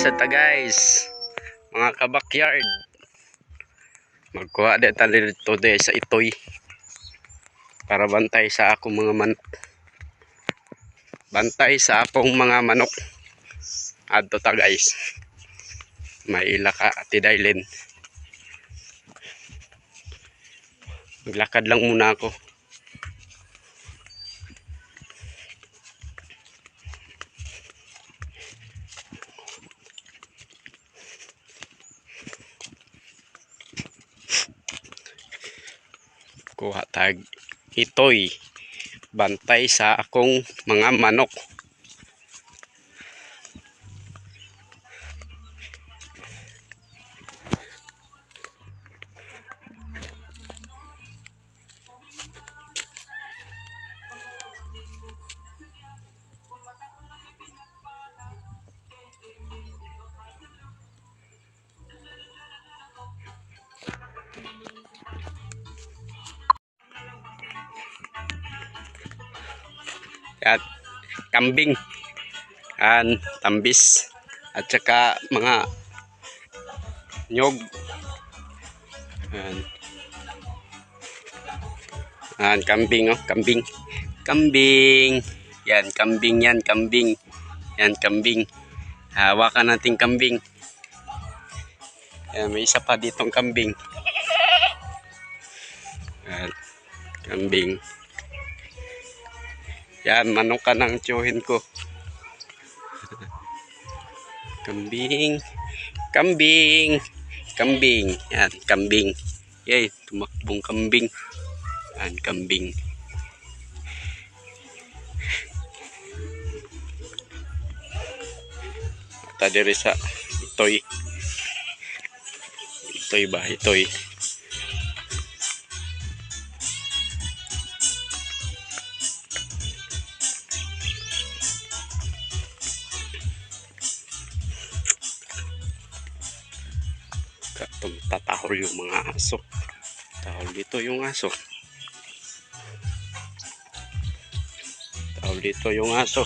sa ta guys. Mga kabakyard. Magkuha de tali dito de sa itoy. Para bantay sa akong mga manok. Bantay sa akong mga manok. Adto ta guys. May ilaka ati Dailin. Maglakad lang muna ako. Kuha tag itoy. Bantay sa akong mga manok at kambing. And tambis. At saka mga nyog. And, and kambing oh kambing. Kambing. Yan kambing yan kambing. Yan kambing. Hawakan natin kambing. Yan, may isa pa ditong kambing. Yan, kambing yan, manok ka ng tiyuhin ko. kambing. Kambing. Kambing. Yan, kambing. Yay, tumakbong kambing. Yan, kambing. Tadi sa itoy. Itoy ba? Itoy. Katong tatahol yung mga aso. Tahol dito yung aso. Tahol dito yung aso.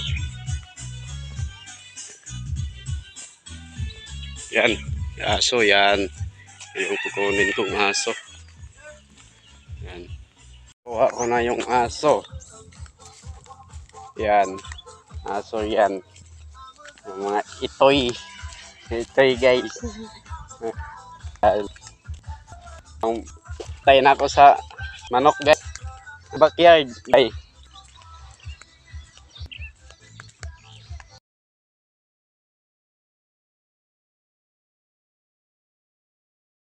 Yan. Aso yan. Yung kukunin kong aso. Yan. Kuha ko na yung aso. Yan. Aso yan. Yung mga itoy. Itoy guys. Ang tayo na ako sa manok guys. Backyard. Ay,